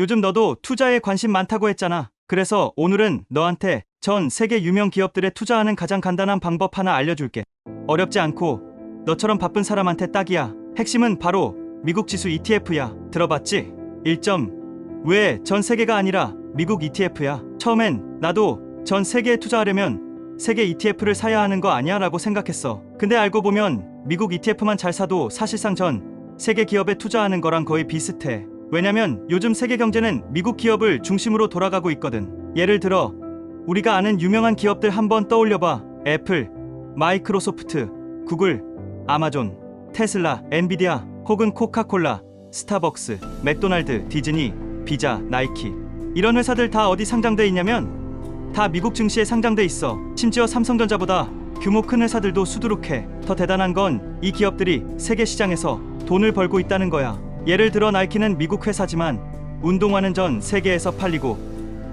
요즘 너도 투자에 관심 많다고 했잖아. 그래서 오늘은 너한테 전 세계 유명 기업들에 투자하는 가장 간단한 방법 하나 알려줄게. 어렵지 않고 너처럼 바쁜 사람한테 딱이야. 핵심은 바로 미국 지수 ETF야. 들어봤지? 1점. 왜 전 세계가 아니라 미국 ETF야? 처음엔 나도 전 세계에 투자하려면 세계 ETF를 사야 하는 거 아니야? 라고 생각했어. 근데 알고 보면 미국 ETF만 잘 사도 사실상 전 세계 기업에 투자하는 거랑 거의 비슷해. 왜냐면 요즘 세계 경제는 미국 기업을 중심으로 돌아가고 있거든. 예를 들어 우리가 아는 유명한 기업들 한번 떠올려봐. 애플, 마이크로소프트, 구글, 아마존, 테슬라, 엔비디아, 혹은 코카콜라, 스타벅스, 맥도날드, 디즈니, 비자, 나이키. 이런 회사들 다 어디 상장돼 있냐면 다 미국 증시에 상장돼 있어. 심지어 삼성전자보다 규모 큰 회사들도 수두룩해. 더 대단한 건 이 기업들이 세계 시장에서 돈을 벌고 있다는 거야. 예를 들어 나이키는 미국 회사지만 운동화는 전 세계에서 팔리고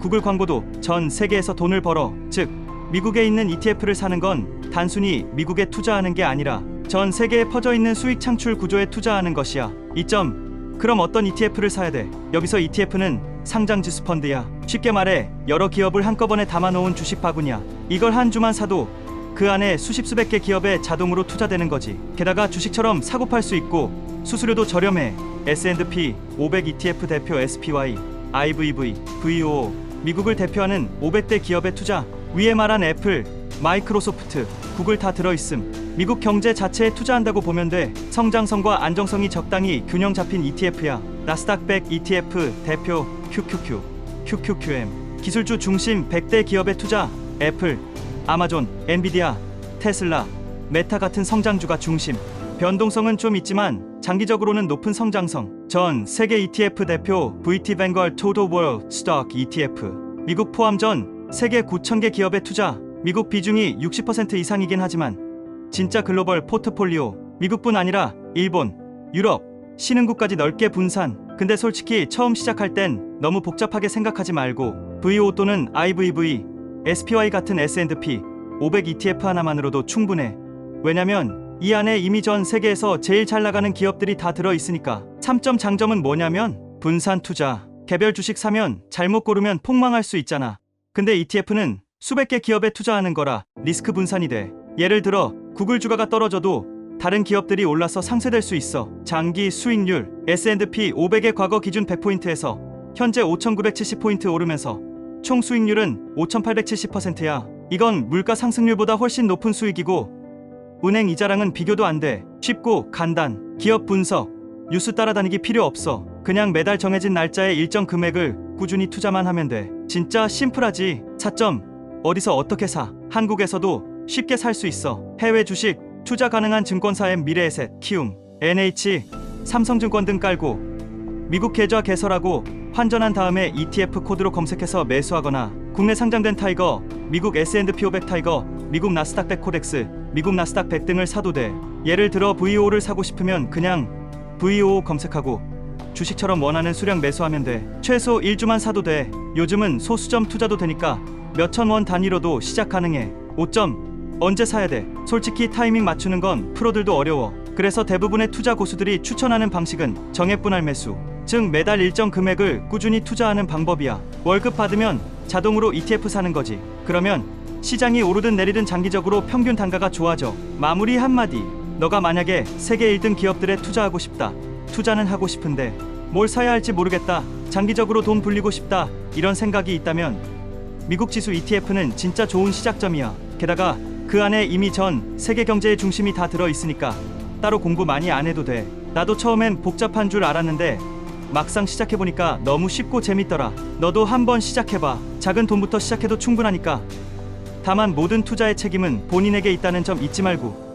구글 광고도 전 세계에서 돈을 벌어. 즉 미국에 있는 ETF를 사는 건 단순히 미국에 투자하는 게 아니라 전 세계에 퍼져 있는 수익 창출 구조에 투자하는 것이야. 이점. 그럼 어떤 ETF를 사야 돼? 여기서 ETF는 상장 지수 펀드야. 쉽게 말해 여러 기업을 한꺼번에 담아놓은 주식 바구니야. 이걸 한 주만 사도 그 안에 수십 수백 개 기업에 자동으로 투자되는 거지. 게다가 주식처럼 사고 팔 수 있고 수수료도 저렴해. S&P 500 ETF 대표 SPY, IVV, VO 미국을 대표하는 500대 기업의 투자. 위에 말한 애플, 마이크로소프트, 구글 다 들어 있음. 미국 경제 자체에 투자한다고 보면 돼. 성장성과 안정성이 적당히 균형 잡힌 ETF야. 나스닥 100 ETF 대표 QQQ, QQQM. 기술주 중심 100대 기업의 투자. 애플, 아마존, 엔비디아, 테슬라, 메타 같은 성장주가 중심. 변동성은 좀 있지만 장기적으로는 높은 성장성. 전 세계 ETF 대표 VT 뱅걸 토도 월드 스톡 ETF. 미국 포함 전 세계 9,000개 기업의 투자. 미국 비중이 60% 이상이긴 하지만 진짜 글로벌 포트폴리오. 미국뿐 아니라 일본, 유럽, 신흥국까지 넓게 분산. 근데 솔직히 처음 시작할 땐 너무 복잡하게 생각하지 말고 VO 또는 IVV, SPY 같은 S&P 500 ETF 하나만으로도 충분해. 왜냐면 이 안에 이미 전 세계에서 제일 잘 나가는 기업들이 다 들어 있으니까. 3점 장점은 뭐냐면 분산 투자. 개별 주식 사면 잘못 고르면 폭망할 수 있잖아. 근데 ETF는 수백 개 기업에 투자하는 거라 리스크 분산이 돼. 예를 들어 구글 주가가 떨어져도 다른 기업들이 올라서 상쇄될 수 있어. 장기 수익률 S&P 500의 과거 기준 100포인트에서 현재 5,970포인트 오르면서 총 수익률은 5,870%야. 이건 물가 상승률보다 훨씬 높은 수익이고 은행 이자랑은 비교도 안 돼. 쉽고 간단. 기업 분석. 뉴스 따라다니기 필요 없어. 그냥 매달 정해진 날짜에 일정 금액을 꾸준히 투자만 하면 돼. 진짜 심플하지. 차점. 어디서 어떻게 사? 한국에서도 쉽게 살 수 있어. 해외 주식, 투자 가능한 증권사의 미래에셋, 키움, NH, 삼성증권 등 깔고 미국 계좌 개설하고 환전한 다음에 ETF 코드로 검색해서 매수하거나 국내 상장된 타이거, 미국 S&P 500 타이거, 미국 나스닥 100 코덱스, 미국 나스닥 100 등을 사도 돼. 예를 들어 VO를 사고 싶으면 그냥 VO 검색하고 주식처럼 원하는 수량 매수하면 돼. 최소 1주만 사도 돼. 요즘은 소수점 투자도 되니까 몇천 원 단위로도 시작 가능해. 5점 언제 사야 돼? 솔직히 타이밍 맞추는 건 프로들도 어려워. 그래서 대부분의 투자 고수들이 추천하는 방식은 정액분할 매수. 즉 매달 일정 금액을 꾸준히 투자하는 방법이야. 월급 받으면 자동으로 ETF 사는 거지. 그러면 시장이 오르든 내리든 장기적으로 평균 단가가 좋아져. 마무리 한마디. 너가 만약에 세계 1등 기업들에 투자하고 싶다. 투자는 하고 싶은데 뭘 사야 할지 모르겠다. 장기적으로 돈 불리고 싶다. 이런 생각이 있다면 미국 지수 ETF는 진짜 좋은 시작점이야. 게다가 그 안에 이미 전 세계 경제의 중심이 다 들어 있으니까 따로 공부 많이 안 해도 돼. 나도 처음엔 복잡한 줄 알았는데 막상 시작해보니까 너무 쉽고 재밌더라. 너도 한번 시작해봐. 작은 돈부터 시작해도 충분하니까. 다만 모든 투자의 책임은 본인에게 있다는 점 잊지 말고.